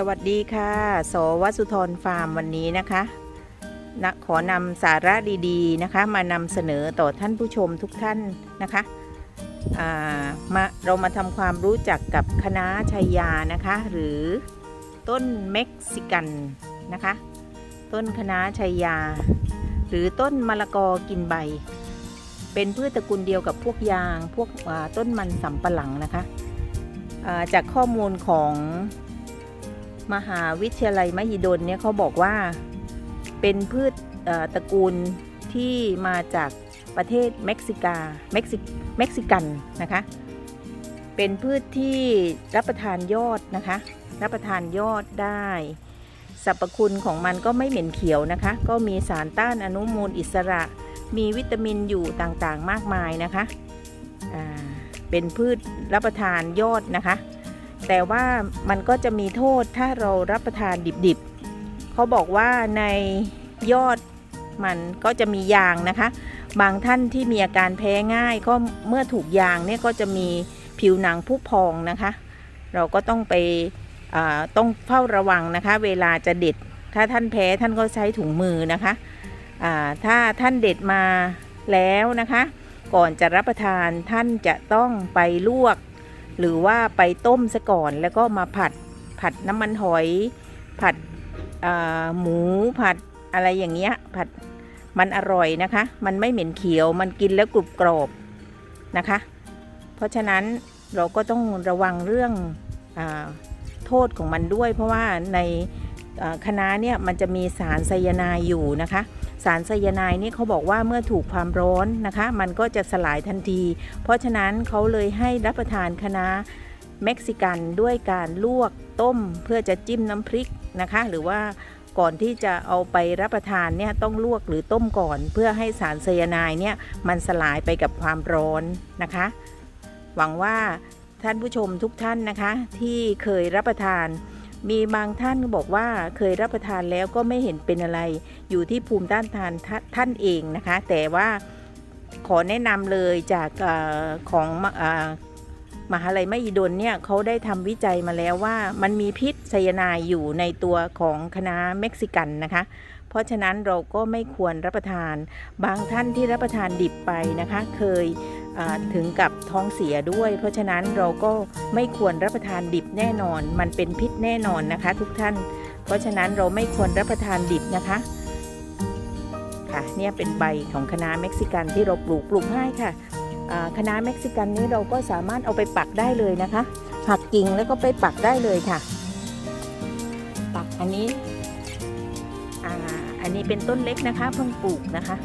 สวัสดีค่ะสวัสุธรฟาร์มวันนี้นะคะนะขอนำสาระดีๆนะคะ มานำเสนอต่อท่านผู้ชมทุกท่านนะคะามาเรามาทำความรู้จักกับคณะชัยยานะคะ หรือต้นเม็กซิกันนะคะ ต้นคณะชัยยา หรือต้นมะละกอกินใบ เป็นพืชตระกูลเดียวกับพวกยางพวกต้นมันสำปะหลังนะคะาจากข้อมูลของ มหาวิทยาลัยมหิดลเนี่ยเขาบอกว่าเป็นพืชตระกูลที่มาจากประเทศเม็กซิกาเม็กซิเม็กซิกันนะคะ เป็นพืชที่รับประทานยอดนะคะ รับประทานยอดได้สรรพคุณของมันก็ไม่เหม็นเขียวนะคะ ก็มีสารต้านอนุมูลอิสระ มีวิตามินอยู่ต่างๆมากมายนะคะ เป็นพืชรับประทานยอดนะคะ แต่ว่ามันก็จะมีโทษถ้าเรารับประทานดิบๆเขาบอกว่าในยอดมันก็จะมียางนะคะ บางท่านที่มีอาการแพ้ง่ายก็เมื่อถูกยางเนี่ยก็จะมีผิวหนังผุพองนะคะ เราก็ต้องไปต้องเฝ้าระวังนะคะ เวลาจะเด็ด ถ้าท่านแพ้ท่านก็ใช้ถุงมือนะคะถ้าท่านเด็ดมาแล้วนะคะ ก่อนจะรับประทานท่านจะต้องไปลวก หรือว่าไปต้มซะก่อนแล้วก็มาผัดผัดน้ำมันหอย ผัดหมูผัดอะไรอย่างเงี้ยผัดมันอร่อยนะคะ มันไม่เหม็นเขียวมันกินแล้วกรุบกรอบนะคะ เพราะฉะนั้นเราก็ต้องระวังเรื่องอโทษของมันด้วย เพราะว่าใน คณะเนี่ยมันจะมีสารไซยาไนด์อยู่นะคะ สารไซยาไนด์นี่เขาบอกว่าเมื่อถูกความร้อนนะคะ มันก็จะสลายทันที เพราะฉะนั้นเขาเลยให้รับประทานคณะเม็กซิกันด้วยการลวกต้มเพื่อจะจิ้มน้ำพริกนะคะ หรือว่าก่อนที่จะเอาไปรับประทานเนี่ยต้องลวกหรือต้มก่อน เพื่อให้สารไซยาไนด์เนี่ยมันสลายไปกับความร้อนนะคะ หวังว่าท่านผู้ชมทุกท่านนะคะ ที่เคยรับประทาน มีบางท่านบอกว่าเคยรับประทานแล้วก็ไม่เห็นเป็นอะไร อยู่ที่ภูมิต้านทานท่าท่านเองนะคะ แต่ว่าขอแนะนำเลยจากอของมเอ่อมหาลัยมหิดลเนี่ยเขาได้ทำวิจัยมาแล้วว่ามันมีพิษไซยาไนด์อยู่ในตัวของคณะเม็กซิกันนะคะ เพราะฉะนั้นเราก็ไม่ควรรับประทาน บางท่านที่รับประทานดิบไปนะคะ เคย ถึงกับท้องเสียด้วย เพราะฉะนั้นเราก็ไม่ควรรับประทานดิบแน่นอน มันเป็นพิษแน่นอนนะคะ ทุกท่าน เพราะฉะนั้นเราไม่ควรรับประทานดิบนะคะค่ะเนี่ยเป็นใบของคณะเม็กซิกันที่เราปลูกปลูกง่ายค่ะอ่าคะเม็กซิกันนี้เราก็สามารถเอาไปปักได้เลยนะคะหักกิ่งแล้วก็ไปปักได้เลยค่ะ ปักอันนี้อ่าอันนี้เป็นต้นเล็กนะคะเพิ่งปลูกนะคะ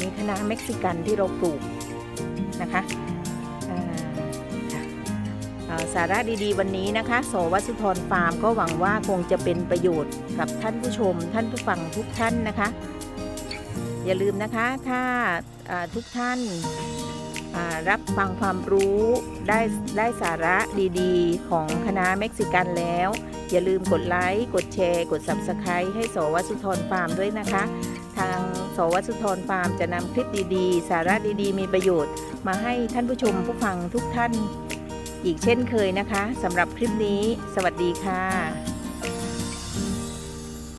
นี่คะเม็กซิกันที่เราปลูกนะคะสาระดีๆ วันนี้นะคะโสวัสุธรฟาร์มก็หวังว่าคงจะเป็นประโยชน์กับท่านผู้ชม ท่านผู้ฟังทุกท่านนะคะ อย่าลืมนะคะถ้าทุกท่านรับฟังความรู้ได้ได้สาระดีๆ ของคณะเม็กซิกันแล้ว อย่าลืมกดไลค์ กดแชร์ กด Subscribe ให้โสวัสุธรฟาร์มด้วยนะคะ ทางสวัสุธรฟาร์มจะนำคลิปดีๆ สาระดีๆ มีประโยชน์ มาให้ท่านผู้ชมผู้ฟังทุกท่าน อีกเช่นเคยนะคะสำหรับคลิปนี้ สวัสดีค่ะ